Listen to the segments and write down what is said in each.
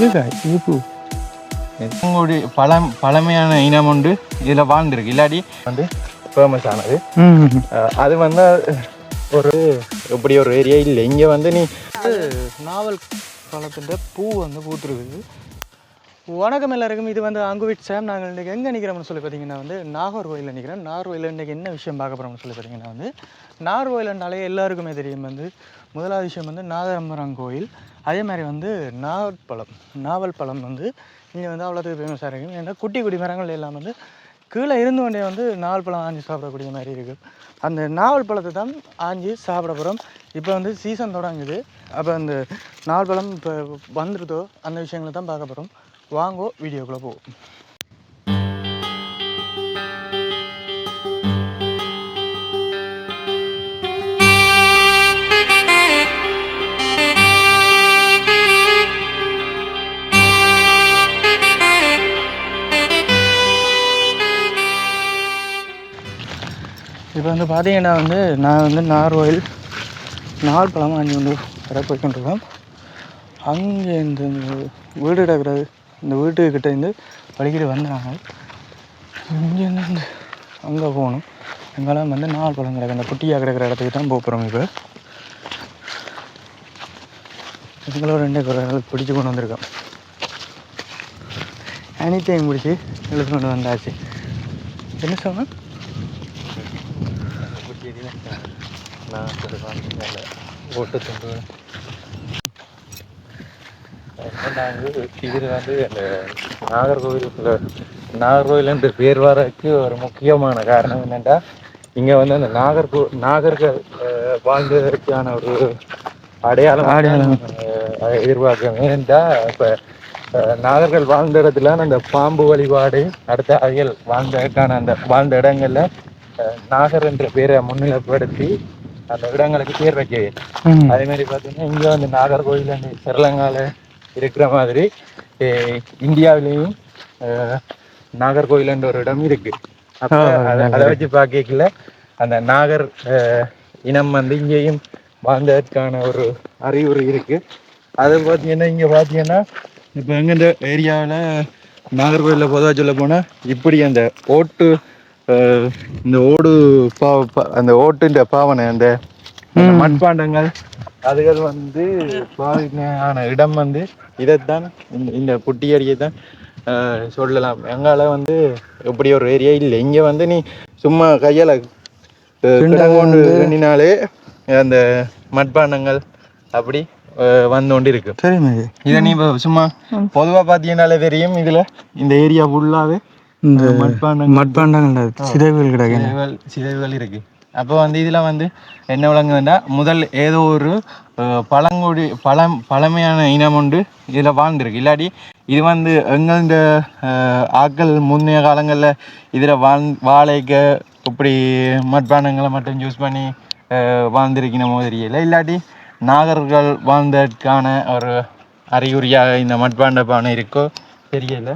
இதுக்கா இது பூ. உங்களுடைய பழம் பழமையான இனம் உண்டு. இதில் வாழ்ந்துருக்கு. இல்லாட்டி வந்து ஃபேமஸ் ஆனது. அது வந்து ஒரு இப்படி ஒரு ஏரியா இல்லை. இங்கே வந்து நீ நாவல் காலத்துல பூ வந்து பூத்துருக்குது. வணக்கம் எல்லாருக்கும். இது வந்து அங்குவிட் சாம். நாங்கள் இன்றைக்கி எங்கே நிற்கிறோம்னு சொல்லி பார்த்தீங்கன்னா வந்து நாகர்கோயிலில் நிற்கிறோம் நாகர்கோயிலில் இன்றைக்கி என்ன விஷயம் பார்க்க போகிறோம்னு சொல்லி பார்த்தீங்கன்னா வந்து நாகர்கோயிலனாலே எல்லாருக்குமே தெரியும் வந்து முதலாவது விஷயம் வந்து நாகரம்பரம் கோயில். அதே மாதிரி வந்து நாவல் பழம் நாவல் பழம் வந்து இங்கே வந்து அவ்வளோத்துக்கு ஃபேமஸாக இருக்கும். ஏன்னா குட்டி குட்டி மரங்கள் எல்லாம் வந்து கீழே இருந்து கொண்டே வந்து நாவல் பழம் ஆஞ்சி சாப்பிடக்கூடிய மாதிரி இருக்குது அந்த நாவல் பழத்தை தான் ஆஞ்சி சாப்பிட போகிறோம் இப்போ வந்து சீசன் தொடங்குது. அப்போ அந்த நாவல் பழம் இப்போ வந்துருதோ அந்த விஷயங்களை தான் பார்க்க போகிறோம் வாங்கோ வீடியோக்குள்ளே போவோம் இப்போ வந்து பார்த்தீங்கன்னா வந்து நான் வந்து நார்வோயில் நாள் பழம் அஞ்சு கொண்டு வர போய்க்கொண்டிருக்கோம் அங்கே இந்த வீடு கிடக்கிறது இந்த வீட்டுக்கிட்ட இருந்து வலிக்கிட்டு வந்தாங்க. இங்கேருந்து வந்து அங்கே போகணும். அங்கெல்லாம் வந்து நாள் பழம் கிடக்கு அந்த குட்டியாக கிடக்கிற இடத்துக்கு தான் போக போகிறோம் இப்போ. இதுங்களோட ரெண்டு குரல் பிடிச்சி கொண்டு வந்திருக்கோம். அனித்தையும் பிடிச்சி இழுத்து கொண்டு வந்தாச்சு. என்ன சொன்னேன் ஓட்டு துண்டு இதில் வந்து அந்த நாகர்கோவில் நாகர்கோவில் என்ற பேர் வரக்கு ஒரு முக்கியமான காரணம் என்னென்னா இங்கே வந்து அந்த நாகர்கோ நாகர்கள் வாழ்ந்ததற்கான ஒரு அடையாளம் அடையாளம். அஹ், எதிர்பார்க்கிறோம் ஏனென்றா இப்போ நாகர்கள் வாழ்ந்த இடத்துல அந்த பாம்பு வழிபாடு அடுத்த அயல் வாழ்ந்ததற்கான அந்த வாழ்ந்த இடங்கள்ல நாகர் என்ற பேரை முன்னிலைப்படுத்தி அந்த இடங்களுக்கு பேர் வைக்கவே. ம். அதே மாதிரி பார்த்தீங்கன்னா இங்கே வந்து நாகர்கோவில் அந்த ஸ்ரீலங்கால இருக்கிற மாதிரி இந்தியாவிலேயும் அஹ், நாகர்கோவில்ன்ற ஒரு இடம் இருக்கு. அதை- அதை வச்சு பார்க்கல அந்த நாகர் இனம் வந்து இங்கேயும் வாழ்ந்ததற்கான ஒரு அறிகுறி இருக்கு. அது பார்த்தீங்கன்னா இங்கே பார்த்தீங்கன்னா இப்போ எங்க இந்த ஏரியாவில் நாகர்கோவிலில் பொதுவாக சொல்ல போனால் இப்படி அந்த ஓட்டு இந்த ஓடு பா அந்த ஓட்டுன்ற பாவனை அந்த மண்பாண்டங்கள் அதுகள் வந்து பாவின இடம் வந்து இதைத்தான் இந்த குட்டியடியை தான் சொல்லலாம். எங்கால வந்து இப்படி ஒரு ஏரியா இல்லை. இங்கே வந்து நீ சும்மா கையால் கொண்டு எண்ணினாலே அந்த மட்பாண்டங்கள் அப்படி வந்து கொண்டு இருக்கு தெரியுமே இது. நீ சும்மா பொதுவாக பார்த்தீங்கன்னாலே தெரியும். இதில் இந்த ஏரியா ஃபுல்லாகவே இந்த மட்பாண்டங்கள் மட்பாண்டங்கள் சிதைவுகள் சிதைவுகள் சிதைவுகள் இருக்கு. அப்போ வந்து இதில் வந்து என்ன விளங்குதுன்னா முதல் ஏதோ ஒரு பழங்குடி பழம் பழமையான இனம் உண்டு இதில் வாழ்ந்துருக்கு. இல்லாட்டி இது வந்து எங்கள் இந்த ஆட்கள் முன்னைய காலங்களில் இதில் வாழ் வாழைக்க இப்படி மட்பாண்டங்களை மட்டும் யூஸ் பண்ணி அஹ், வாழ்ந்திருக்கணுமோ தெரியல இல்லாட்டி நாகர்கள் வாழ்ந்ததற்கான ஒரு அறிகுறியாக இந்த மட்பாண்ட பானை இருக்கோ தெரியலை.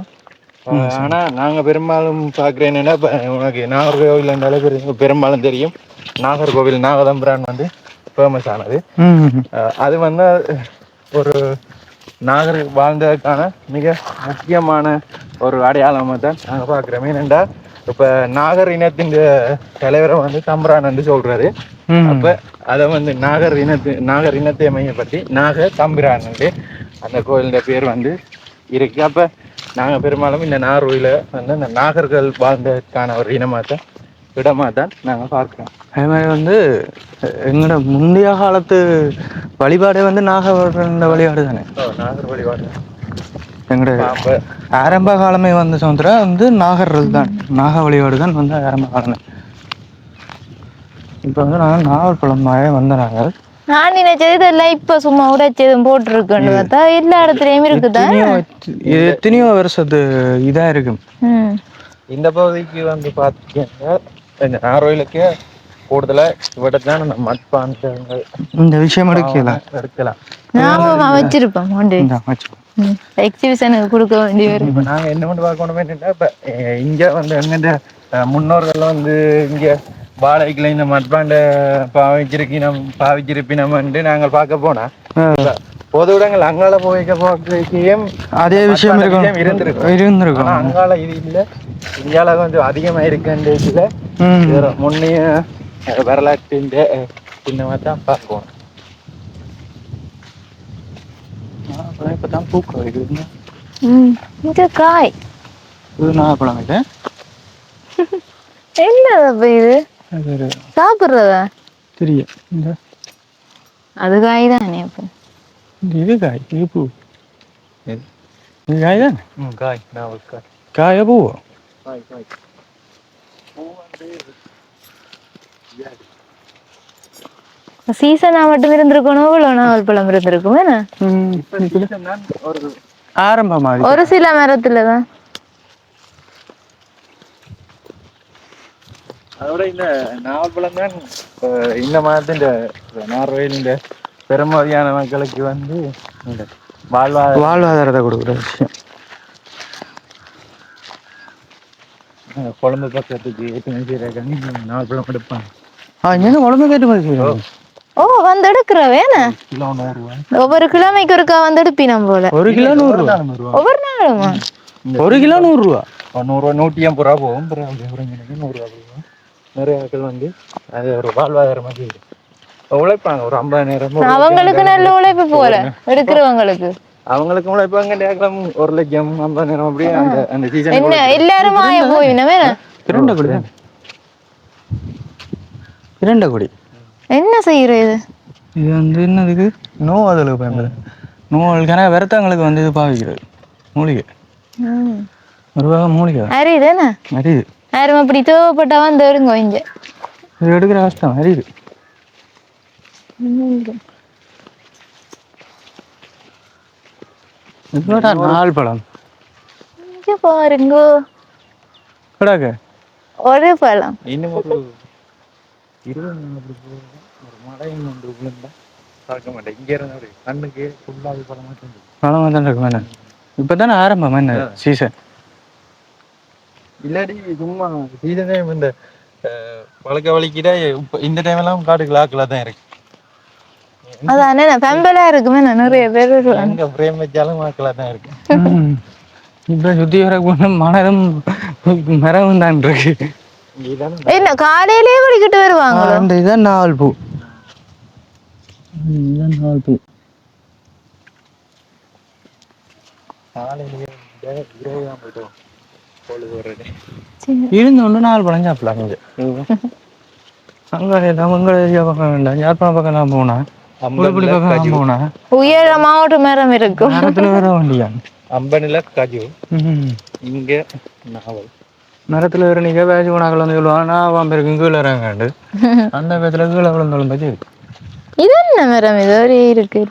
ஆனா நாங்க பெரும்பாலும் பார்க்குறேன் என்னன்னா இப்ப உனக்கு நாகர்கோவில் இருந்தாலே பெரு- பெரும்பாலும் தெரியும். நாகர்கோவில் நாகதம்பிரான் வந்து ஃபேமஸ் ஆனது. அது வந்து ஒரு நாகர் வாழ்ந்ததற்கான மிக முக்கியமான ஒரு அடையாளமாக தான் நாங்கள் பார்க்குறோம். ஏனெண்டா இப்போ நாகர் இனத்தின் தலைவரை வந்து தம்பிரான் வந்து சொல்றாரு. ம். அப்ப அதை வந்து நாகர் இனத்து நாகர் இனத்தை மையப்படுத்தி நாக தம்பிரான் அந்த கோயிலோட பேர் வந்து இருக்கு. அப்ப நாங்க பெரும்பாலும் இந்த நாகர்கோயில வந்து இந்த நாகர்கள் வாழ்ந்ததற்கான ஒரு இனமா தான் இடமா தான் நாங்க பார்க்கிறோம். அதே மாதிரி வந்து எங்களோட முந்தைய காலத்து வழிபாடே வந்து நாகவர்ன்ற வழிபாடு தானே நாகர் வழிபாடு. எங்களோட ஆரம்ப காலமே வந்து சமுத்திர வந்து நாகர்கள் தான். நாக வழிபாடு தான் வந்து ஆரம்ப காலமே. இப்போ வந்து நாங்கள் நாவல் பழமாவே வந்த நாங்கள் நான் நினைச்சது இதெல்லாம் இப்ப சும்மா உடைச்சதும் போட்டிருக்குன்னு பார்த்தா எல்லா இடத்துலயும் இருக்குதா? எத்தனையோ வருஷத்து இதா இருக்கும். ம். இந்த பகுதிக்கு வந்து பார்த்தீங்கன்னா இந்த நாகர்கோயிலுக்கு கூடுதலா இவட தான் அந்த மட்பாண்டங்கள் இந்த விஷயம் எடுக்கலாம் எடுக்கலாம். ஞாபகமா வச்சிருப்போம் வச்சு எக்ஸிபிஷனுக்கு கொடுக்க வேண்டி வரும். இப்ப நாங்க என்ன பண்ணி பார்க்கணும் என்னன்னா இப்ப இங்க வந்து எங்க முன்னோர்கள் வந்து இங்க வாழைக்குள்ள இந்த மட்பாண்ட பாவிச்சிருக்கணும் பாவிச்சிருப்பினம் நாங்கள் பார்க்க போனா. பொது இடங்கள் அங்கால போய்க்க போக்கையும் அதே விஷயம் இருக்கும். இருந்திருக்கும். இருந்திருக்கும். அங்கால இது இல்ல இந்தியால கொஞ்சம் அதிகமா இருக்குன்ற இதுல ம். வேற முன்னைய அஹ், வரலாற்றின் சின்னமா தான் பார்ப்போம். நாகப்பழம் இப்பதான் பூக்க ம் இங்க காய். இது நாகப்பழம் இது அப்ப இது? சாப்பிடுறதா? தெரியும் இந்த அது காய் தானே அப்ப இது காய் இது பூ. இது காய் தானே ம் காய். நாவல் காய். காயா பூவோ? காய் காய். சீசனா மட்டும் இருந்திருக்கணும் இவ்வளவு நாவல் பழம் இருந்திருக்கும் என்ன? ஒரு ஆரம்பம் மாதிரி ஒரு சில மரத்துல தான் அதோட இந்த நாவல்பழம் தான் இந்த மாதத்தின் நார்வேலின் பெருமதியான மக்களுக்கு வந்து இந்த வாழ்வாதார வாழ்வாதாரத்தை கொடுக்குற விஷயம். குழம்பு பக்கத்துக்கு ஏற்றுமதி செய்யறாங்க நாவல்பழம் எடுப்பாங்க. ஆ இங்கே உடம்பு கேட்டு மாதிரி செய்யணும் ஓ வந்து எடுக்கிறவேன ஒவ்வொரு கிழமைக்கு ஒருக்கா வந்து எடுப்பினம் போல. ஒரு கிலோ நூறு ஒவ்வொரு நாளுமா? ஒரு கிலோ நூறு ரூபா நூறுரூவா நூற்றி ஐம்பது ரூபா போகும். நூறுரூவா போகும். நிறைய ஆட்கள் வந்து அது ஒரு வாழ்வாதாரமாக இருக்கு உழைப்பாங்க ஒரு ஐம்பது நேரம் அவங்களுக்கு நல்ல உழைப்பு போல எடுக்கிறவங்களுக்கு. அவங்களுக்கு உழைப்பாங்க டேக்கலாம் ஒரு லட்சம் ஐம்பது நேரம் அப்படியே அந்த அந்த சீசன் என்ன எல்லாரும் ஆய போயினவே இரண்ட கொடி. தானே இரண்ட கொடி. என்ன செய்யற இது இது வந்து என்னதுக்கு? நோவாதலுக்கு பயன்படுது. நோவாளுக்கான விரத்தங்களுக்கு வந்து இது பாவிக்கிறது. மூலிகை. ஒரு வகை மூலிகை. அரியுது அரியுது யாரும் அப்படி தேவைப்பட்டா வந்து எடுங்க இங்க. இது எடுக்கிற கஷ்டம் இதோட நாள் பழம்? இங்க பாருங்க. கிடாக்க. ஒரு பழம். இன்னும் ஒரு இருபது நாள் அப்படி போகுது. ஒரு மழையும் ஒன்று விழுந்தா பார்க்க மாட்டேன். இங்க இருந்து அப்படி கண்ணுக்கு ஃபுல்லாக பழமா தெரிஞ்சு பழமாக தான் இருக்கும் என்ன? இப்போ தானே ஆரம்பம் என்ன? சீசன் இல்லாட்டி சும்மா சீசன் டைம் இந்த வழக்க வலிக்கிட்ட இப்ப இந்த டைம் எல்லாம் காட்டுக்கு லாக்கில் தான் இருக்கு. அதானே பெம்பலா இருக்குமே நான் நிறைய பேர் வருவாங்க. எங்க ஃப்ரேம் வச்சாலும் வாக்கில் தான் இருக்கு. இப்போ சுற்றி வர மனதும் மரமும் தான் இருக்கு. இதான என்ன காலையிலேயே படிக்கிட்டு வருவாங்களோ? அந்த இதான் நாவல் பூ. இதுதான் நாவல் பூ. காலையிலேயே இந்த இரவு தான் போயிட்டோம் பொழுது வர்றது இருந்து ஒன்று நாலு பழம் சாப்பிடலாம் இங்கே அங்கே நம்ம ஏரியா பக்கம் வேண்டாம். யாழ்ப்பாணம் பக்கம் நான் போனா? புதுப்படி பக்கம் போனா? உயரமா ஒரு மரம் இருக்கும். மரத்தில் வேற வண்டியா? அம்பனில கஜு. இங்க நாவல். மரத்தில் வேற நீங்கள் வேஜ் உணாக்கள் வந்து சொல்லுவாங்க நான் வாம்பு இருக்கு கீழே இறங்காண்டு அந்த பேத்துல கீழே விழுந்தாலும் பற்றி இருக்கு இது என்ன மரம்? இது ஒரு இருக்கு.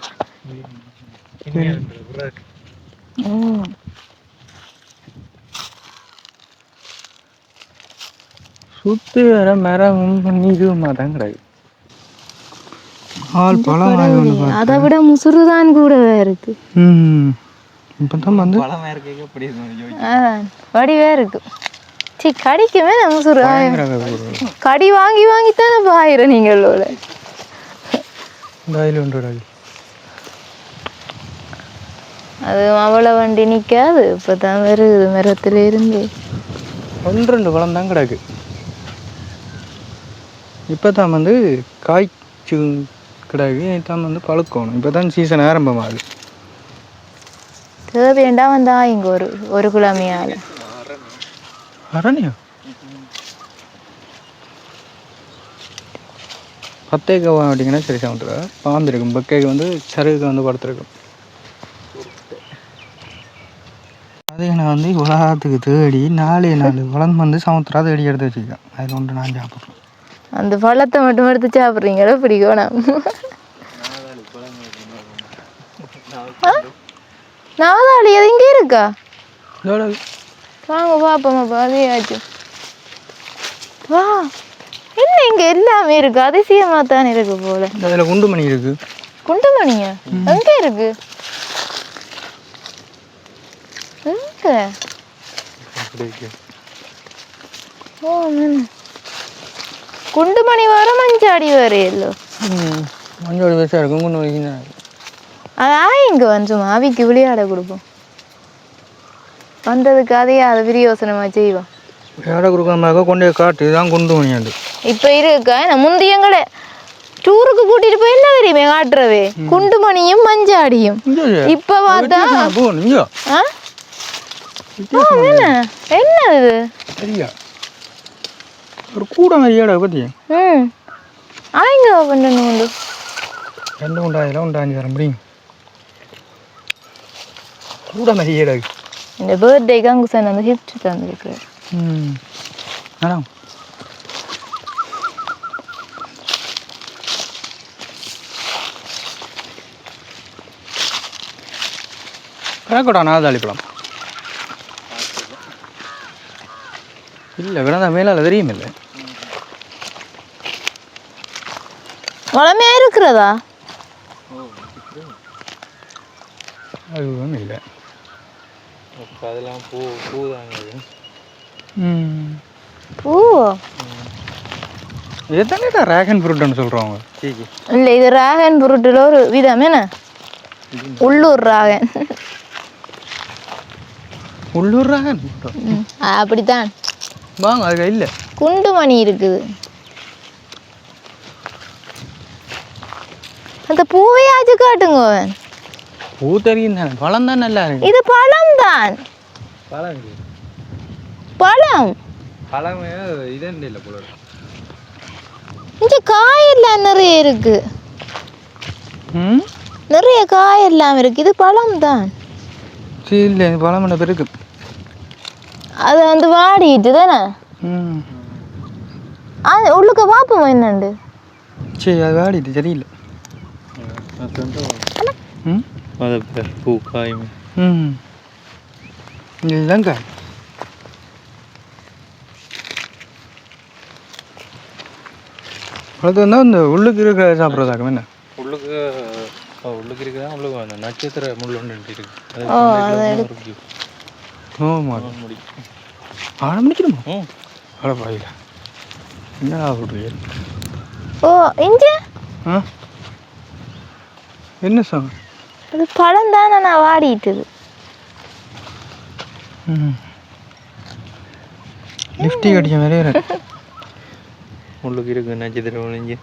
ம். சுற்றி வர மரமும் நீக்குமா தான் கிடையாது. ஆள் பழம். அதை விட முசுறுதான் கூடவே இருக்கு. ம். இப்போ தான் வந்து பழமா இருக்க எப்படி இருக்கும் அதான், வடிவா இருக்கு. சி கடிக்குமே முசுறு. கடி வாங்கி வாங்கித்தானே பாயிர நீங்களோட அது அவளை வண்டி நிக்காது. இப்பதான் வருது மரத்துல இருந்து ஒன்று ரெண்டு பழம் தான் கிடக்கு. இப்போ தான் வந்து காய்ச்சி கிடக்கு தான் வந்து பழுக்கணும். இப்போ தான் சீசன் ஆரம்பமாகுது. தேவையண்டா வந்தா இங்க ஒரு ஒரு கிழமையால. அரணியா? பத்தேக்க அப்படிங்கன்னா சரி சவுண்டுல பாம்பு இருக்கும் பக்கேக்கு வந்து சருகுக்கு வந்து படுத்துருக்கும். நான் வந்து உலகத்துக்கு தேடி நாலே நாலு குழம்பு வந்து சமுத்திரா தேடி எடுத்து வச்சுருக்கேன். அதில் ஒன்று நான் சாப்பிட்றேன். அந்த பழத்தை மட்டும் எடுத்து சாப்பிட்றீங்களோ? பிடிக்கணும் நாதாளி அது இங்கே இருக்கா? வாங்க பாப்போம் பாதியாச்சும் வா. என்ன இங்க எல்லாமே இருக்கு? அதிசயமா தான் இருக்கு போல. அதில் குண்டு மணி இருக்கு. குண்டுமணியா? எங்க இருக்கு. எங்க? ஓ ம். குண்டுமணி வர மஞ்சாடி வர எல்லோ ம் மஞ்சள் பெருசாக இருக்கும் குண்டு மணி இருக்கும். அதான் இங்கே வந்து சும்மா அவிக்கு விளையாட கொடுப்போம். வந்ததுக்கு அதையே அதை விரியோசனமாக செய்வோம். வேலை கொடுக்காம கொண்டு காட்டு இதுதான் கொண்டு பண்ணியாண்டு இப்போ இருக்கா நான் முந்தியங்களே. டூருக்கு கூட்டிட்டு போய் என்ன தெரியுமே காட்டுறவே குண்டுமணியும் மஞ்சாடியும் இப்ப பார்த்தா என்ன? என்ன இது? ஒரு பத்தி? ம். ஆயிங்க பண்ணணும் உண்டு ரெண்டு உண்டாயிரம் உண்டாஞ்சு தர முடியும் கூட மாதிரியாடா இந்த பர்த்டேக்கு அங்கே சார் அந்த ஹிஃப்ட் தந்துருக்குறாரு ம். மேடம் கிடக்கடா நாதாளி பழம் இல்லை கிடந்தா மேலால் தெரியும் இல்லை வளமையா இருக்கிறதா? அது ஒன்றும் இல்லை. அதெல்லாம் பூ பூ தாங்க அது? ம். ஓ எத்தனை தான் ரேகன் ஃப்ரூட்னு சீக்கி. இல்லை இது ராகன் பொருட்டில் ஒரு விதம் என்ன? உள்ளூர் ராகன் உள்ளூர் ரேகன் அப்படித்தான். வாங்க அது இல்லை. குண்டுமணி இருக்குது. அந்த பூவையாச்சு காட்டுங்க. அவன் பூ தெரியும் தானே. பழம் தான் நல்லா இருக்கு. இது பழம் தான். பழம் பழம். பழமே இதே இல்லை போல இருக்கு. இங்க காயெல்லாம் நிறைய இருக்கு. ம்? நிறைய காயெல்லாம் இருக்கு. இது பழம் தான். சரி இல்லை பழம் என்ன பெருக்கு அது வந்து வாடிட்டு தானே? உள்ளுக்க பார்ப்போம் என்னண்டு? சரி அது வாடிட்டு சரியில்லை. ம் அது பேர் பூ காயும் ம் இதுதாங்க அது வந்து இந்த உள்ளுக்கு இருக்கிற சாப்பிட்றதாக்கும் என்ன உள்ளுக்கு உள்ளுக்கு இருக்குதா உள்ளுக்கு அந்த நட்சத்திர முள் ஒன்று இருக்கு அது ஓ, தொண்டைக்குள்ள அதை இருக்கு. ஓமா ஆ, முடி. ஆட முடிக்கணுமா அட பாயில என்னடா சொல்றீங்க ஓ இங்க ஆ என்ன சாங் அது பழம் தானே நான் வாடிட்டுது. ம் லிப்டிக் அடிச்ச மாதிரியே இருக்கு. முள்ளுக்கு இருக்கு நட்சத்திர ஒளிஞ்சு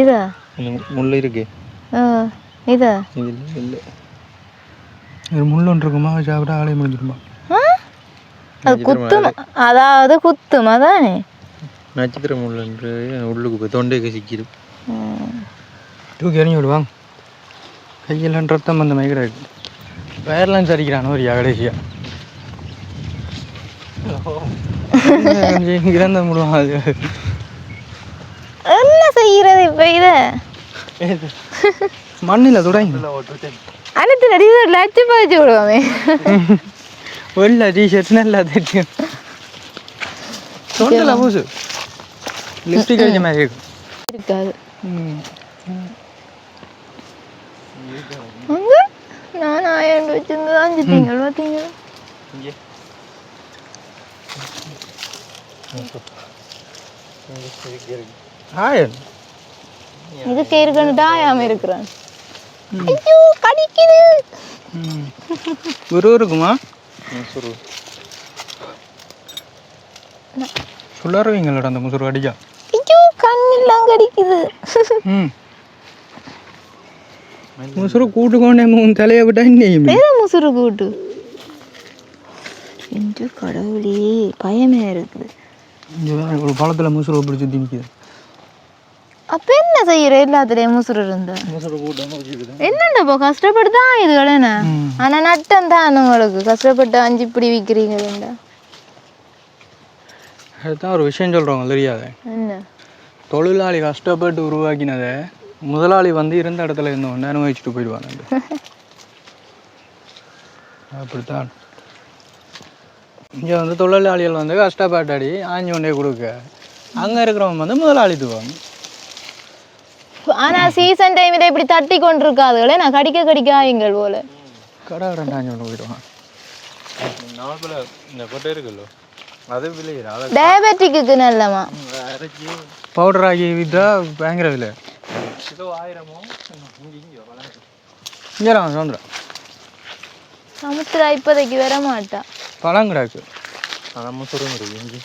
இதா அந்த முள் இருக்கு. ஆ இதா? இல்லை. ஒரு முள் ஒன்று இருக்குமா? சாப்பிட்டா ஆலையை முடிஞ்சிருமா? அது குத்தும்? அதாவது குத்தும் அதானே நட்சத்திர முள் என்று உள்ளுக்கு போய் தொண்டைக்கு சிக்கிடும். தூக்கி எறிஞ்சு விடுவாங்க கையெல்லாம் ரத்தம் அந்த மாதிரி கிடக்கு வயர்லாம் சரிக்கிறான் ஒரு கடைசியா இறந்த முடுவான் அது? என்ன செய்யறது இப்ப இத? மண்ணில் தொடங்கி அடுத்து நடிகை லட்ச பதிச்சு விடுவாமே. வெள்ளை டிஷர்ட் நல்லா தெரியும். தொண்டல பூசு அடிச்ச மாதிரி இருக்கும். இருக்காது ம். அங்க நான் ஆயிரம் வச்சிருந்து அஞ்சு திங்கள் பார்த்தீங்களா ஆயன் இதுக்கு இருக்குன்னு ஆயாம இருக்கிறான். ஐயோ கடிக்குது. ஒரு இருக்குமா சுரு. சொல்லாருவீங்களோட அந்த முசுறு அடிக்கா ஐயோ கண்ணெல்லாம் கடிக்குது. ம். முசுறு கூட்டு கொண்டே மூணு தலையை விட்டா வேற முசுறு கூட்டு என்று கடவுளே பயமே இருக்குது ஒரு பழத்தில் முசுறு பிடிச்சி திணிக்குது அப்ப என்ன செய்யற எல்லாத்துலயும் முசுறு இருந்தா என்னண்டா இப்போ கஷ்டப்பட்டுதான் இதுகள் என்ன. ஆனா நட்டம் தான் உங்களுக்கு கஷ்டப்பட்டு அஞ்சு இப்படி விற்கிறீங்களா அதுதான் ஒரு விஷயம் சொல்கிறவங்க தெரியாத என்ன தொழிலாளி கஷ்டப்பட்டு உருவாக்கினதை முதலாளி வந்து இருந்த இடத்துல இருந்தவொடனே அனுபவிச்சுட்டு போயிடுவாங்க. அப்படித்தான். இங்கே வந்து தொழிலாளிகள் வந்து கஷ்டப்பட்டாடி ஆஞ்சி கொண்டே கொடுக்க. அங்கே இருக்கிறவங்க வந்து முதலாளித்துவம். ஆனா சீசன் டைம்ல இப்படி தட்டி கொண்டிருக்காதுகளே நான் கடிக்க கடிக்க ஆயுங்கள் போல. கடை கடை ஆஞ்சி கொண்டு போயிடுவான். பேர் இந்த கொட்டை இருக்குல்ல அது அதை டயபெட்டிக்கு நல்லமா பவுடர் ஆகி விற்றா பயங்கர விலை. கிலோ ஆயிரமோ இங்கே சமுத்திரா இப்போதைக்கு வர மாட்டா பழம் கிடாக்கு நம்ம சுருங்குறது இங்கே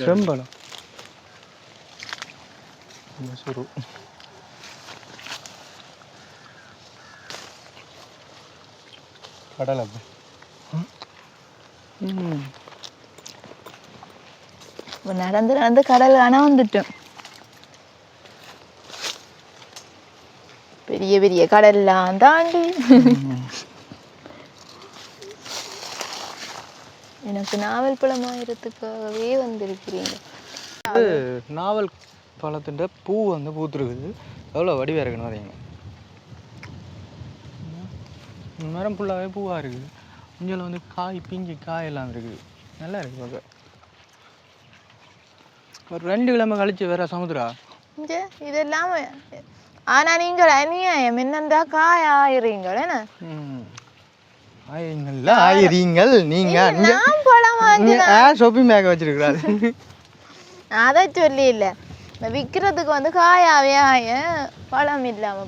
செம்பழம் சுரு கடலை இப்போ நடந்து நடந்து கடல் அணை வந்துட்டோம். பெரிய பெரிய கடல்லாம் தாண்டி. எனக்கு நாவல் பழம் ஆயிரத்துக்காகவே வந்திருக்கிறீங்க நாவல் பழத்தின் பூ வந்து பூத்துருக்குது. எவ்வளோ வடிவாக இருக்குன்னு வரீங்க மரம் ஃபுல்லாகவே பூவாக இருக்குது. இங்கே வந்து காய் பிஞ்சு காய் எல்லாம் இருக்குது. நல்லா இருக்கு பார்க்க. ஒரு ரெண்டு கிழமை கழிச்சு வேற சமுத்திரா? இதெல்லாம் ஆனா நீங்கள் அநியாயம். என்னந்தா காய் ஆயிரீங்கள் என்ன ஆயிரீங்கள்ல ஆயிரீங்கள் இங்கே நான் பழம் வாங்கி ஆ ஷாப்பிங் பேக் வச்சிருக்கிறாரு. அதை சொல்லி இல்ல விற்கிறதுக்கு வந்து காயாவே ஆய பழம் இல்லாம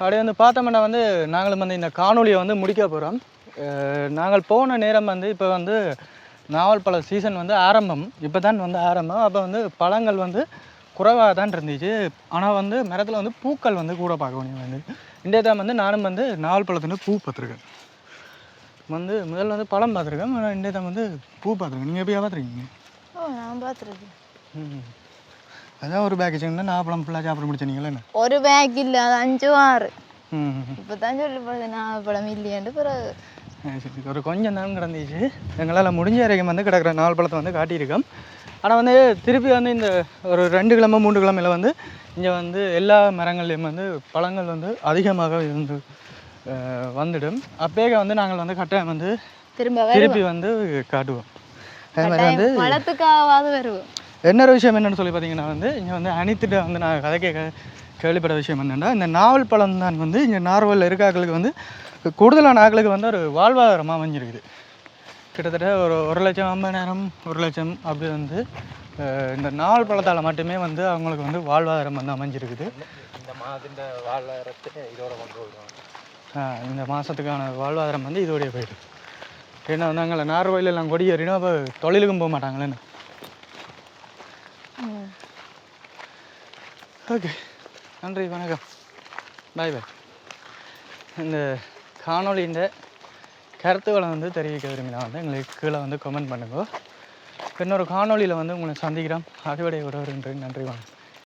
அப்படியே வந்து பார்த்தோம்னா வந்து நாங்களும் வந்து இந்த காணொளியை வந்து முடிக்க போகிறோம் நாங்கள் போன நேரம் வந்து இப்போ வந்து நாவல் பழ சீசன் வந்து ஆரம்பம். இப்போ தான் வந்து ஆரம்பம். அப்போ வந்து பழங்கள் வந்து குறைவாக தான் இருந்துச்சு. ஆனால் வந்து மரத்தில் வந்து பூக்கள் வந்து கூட பார்க்க முடியும் வந்து. இந்த தான் வந்து நானும் வந்து நாவல் பழத்துல பூ பார்த்துருக்கேன். வந்து முதல்ல வந்து பழம் பார்த்துருக்கேன். ஆனால் இந்த தான் வந்து பூ பார்த்துருக்கேன். நீங்கள் எப்படியா பார்த்துருக்கீங்க? ஓ நான் பார்த்துருக்கேன். ம் அதான் ஒரு பேக் வச்சுங்கன்னா நான் பழம் ஃபுல்லாக சாப்பிட முடிச்சீங்களே என்ன? ஒரு பேக் இல்ல அது அஞ்சு ஆறு. ம் இப்பதான் சொல்லப்படுது நான் பழம் இல்லையாண்டு பிறகு. சரி, ஒரு கொஞ்சம் தான் கிடந்துச்சு. எங்களால் முடிஞ்ச வரைக்கும் வந்து கிடக்கிற நாலு பழத்தை வந்து காட்டியிருக்கோம். ஆனால் வந்து திருப்பி வந்து இந்த ஒரு ரெண்டு கிழமை மூன்று கிழமையில வந்து இங்கே வந்து எல்லா மரங்கள்லையும் வந்து பழங்கள் வந்து அதிகமாக இருந்து வந்துடும். அப்பயே வந்து நாங்கள் வந்து கட்டாயம் வந்து திரும்ப. திருப்பி வந்து காட்டுவோம். அதே மாதிரி வந்து பழத்துக்காவது வருவோம். இன்னொரு விஷயம் என்னன்னு சொல்லி பார்த்தீங்கன்னா வந்து இங்கே வந்து அனைத்துட்டு வந்து நான் கதை கேட்க கேள்விப்பட்ட விஷயம் என்னென்னா இந்த நாவல் பழம் தான் வந்து இங்கே நார்வலில் இருக்க ஆட்களுக்கு வந்து கூடுதலான ஆட்களுக்கு வந்து ஒரு வாழ்வாதாரமாக அமைஞ்சிருக்குது. கிட்டத்தட்ட ஒரு ஒரு லட்சம் ஐம்பதாயிரம் ஒரு லட்சம் அப்படி வந்து இந்த நாவல் பழத்தால் மட்டுமே வந்து அவங்களுக்கு வந்து வாழ்வாதாரம் வந்து அமைஞ்சிருக்குது. இந்த மாதிரிந்த வாழ்வாரத்தை இதோட கொண்டு அஹ், இந்த மாதத்துக்கான வாழ்வாதாரம் வந்து இதோடய போயிடுது ஏன்னா வந்து அங்கே நார்வயில் எல்லாம் கொடி ஏறினா அப்போ தொழிலுக்கும் போக மாட்டாங்களேன்னு. ஓகே நன்றி வணக்கம். பாய் பாய் இந்த காணொளியின் கருத்துக்களை வந்து தெரிவிக்க விரும்பினா வந்து எங்களுக்கு கீழே வந்து கமெண்ட் பண்ணுங்க. இன்னொரு காணொளியில் வந்து உங்களை சந்திக்கிறோம். அதுவடைய உறவு நன்றி வணக்கம்.